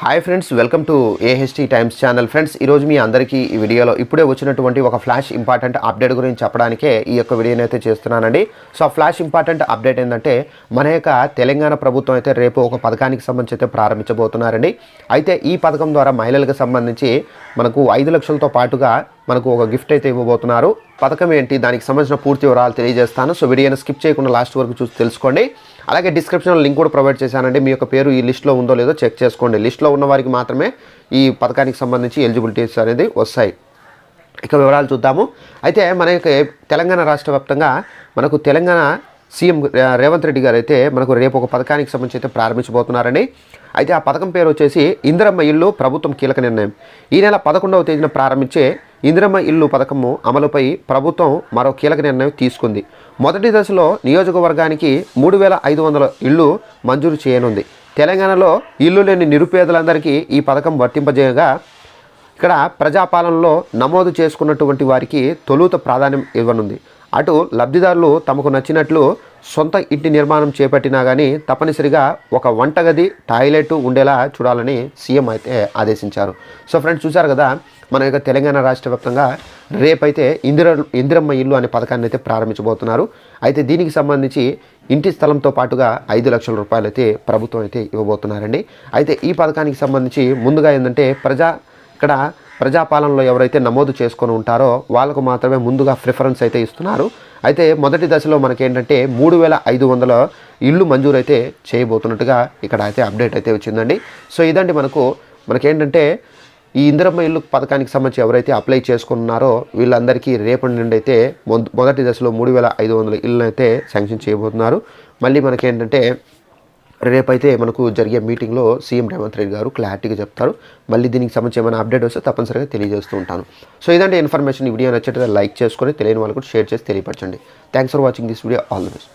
Hi friends welcome to A H T times channel. Friends ఈరోజు మీ అందరికీ ఈ వీడియోలో ఇప్పుడే వచ్చినటువంటి ఒక ఫ్లాష్ ఇంపార్టెంట్ అప్డేట్ గురించి చెప్పడానికే ఈ యొక్క వీడియోని అయితే చేస్తున్నానండి. సో ఆ ఫ్లాష్ ఇంపార్టెంట్ అప్డేట్ ఏంటంటే మన యొక్క తెలంగాణ ప్రభుత్వం అయితే రేపు ఒక పథకానికి సంబంధించి అయితే ప్రారంభించబోతున్నారండి. అయితే ఈ పథకం ద్వారా మహిళలకు సంబంధించి మనకు ఐదు లక్షలతో పాటుగా మనకు ఒక గిఫ్ట్ అయితే ఇవ్వబోతున్నారు. పథకం ఏంటి దానికి సంబంధించిన పూర్తి వివరాలు తెలియజేస్తాను. సో వీడియోని స్కిప్ చేయకుండా లాస్ట్ వరకు చూసి తెలుసుకోండి. అలాగే డిస్క్రిప్షన్లో లింక్ కూడా ప్రొవైడ్ చేశానండి. మీ యొక్క పేరు ఈ లిస్ట్లో ఉందో లేదో చెక్ చేసుకోండి. లిస్ట్లో ఉన్న వారికి మాత్రమే ఈ పథకానికి సంబంధించి ఎలిజిబిలిటీస్ అనేది వస్తాయి. ఇక వివరాలు చూద్దాము. అయితే మన యొక్క తెలంగాణ రాష్ట్ర వ్యాప్తంగా మనకు తెలంగాణ సీఎం రేవంత్ రెడ్డి గారు అయితే మనకు రేపు ఒక పథకానికి సంబంధించి అయితే ప్రారంభించబోతున్నారండి. అయితే ఆ పథకం పేరు వచ్చేసి ఇందిరమ్మ ఇల్లు ప్రభుత్వం కీలక నిర్ణయం. ఈ నెల పదకొండవ తేదీన ప్రారంభించే ఇందిరమ్మ ఇల్లు పథకము అమలుపై ప్రభుత్వం మరో కీలక నిర్ణయం తీసుకుంది. మొదటి దశలో నియోజకవర్గానికి మూడు వేల ఐదు వందల ఇళ్ళు మంజూరు చేయనుంది. తెలంగాణలో ఇల్లు లేని నిరుపేదలందరికీ ఈ పథకం వర్తింపజేయగా ఇక్కడ ప్రజాపాలనలో నమోదు చేసుకున్నటువంటి వారికి తొలుత ప్రాధాన్యం ఇవ్వనుంది. అటు లబ్ధిదారులు తమకు నచ్చినట్లు సొంత ఇంటి నిర్మాణం చేపట్టినా కానీ తప్పనిసరిగా ఒక వంటగది టాయిలెట్ ఉండేలా చూడాలని సీఎం అయితే ఆదేశించారు. సో ఫ్రెండ్స్ చూశారు కదా మన యొక్క తెలంగాణ రాష్ట్ర వ్యాప్తంగా రేపైతే ఇందిర ఇందిరమ్మ ఇల్లు అనే పథకాన్ని అయితే ప్రారంభించబోతున్నారు. అయితే దీనికి సంబంధించి ఇంటి స్థలంతో పాటుగా ఐదు లక్షల రూపాయలు అయితే ప్రభుత్వం అయితే ఇవ్వబోతున్నారండి. అయితే ఈ పథకానికి సంబంధించి ముందుగా ఏంటంటే ప్రజా ఇక్కడ ప్రజాపాలనలో ఎవరైతే నమోదు చేసుకొని ఉంటారో వాళ్ళకు మాత్రమే ముందుగా ప్రిఫరెన్స్ అయితే ఇస్తున్నారు. అయితే మొదటి దశలో మనకేంటంటే మూడు వేల ఐదు వందల ఇల్లు మంజూరు అయితే చేయబోతున్నట్టుగా ఇక్కడ అయితే అప్డేట్ అయితే వచ్చిందండి. సో ఇదండి మనకు మనకేంటంటే ఈ ఇందిరమ్మ ఇల్లు పథకానికి సంబంధించి ఎవరైతే అప్లై చేసుకున్నారో వీళ్ళందరికీ రేపటి నుండి అయితే మొ మొదటి దశలో మూడు వేల ఐదు వందల ఇళ్ళనైతే అయితే శాంక్షన్ చేయబోతున్నారు. మళ్ళీ మనకేంటంటే రేపైతే మనకు జరిగే మీటింగ్లో సీఎం రేవంత్ రెడ్డి గారు క్లారిటీగా చెప్తారు. మళ్ళీ దీనికి సంబంధించి ఏమైనా అప్డేట్ వస్తే తప్పనిసరిగా తెలియజేస్తూ ఉంటాను. సో ఇదంటే ఇన్ఫర్మేషన్ ఈ వీడియో నచ్చితే లైక్ చేసుకొని తెలియని వాళ్ళు కూడా షేర్ చేసి తెలియపరచండి. Thanks for watching this video all the best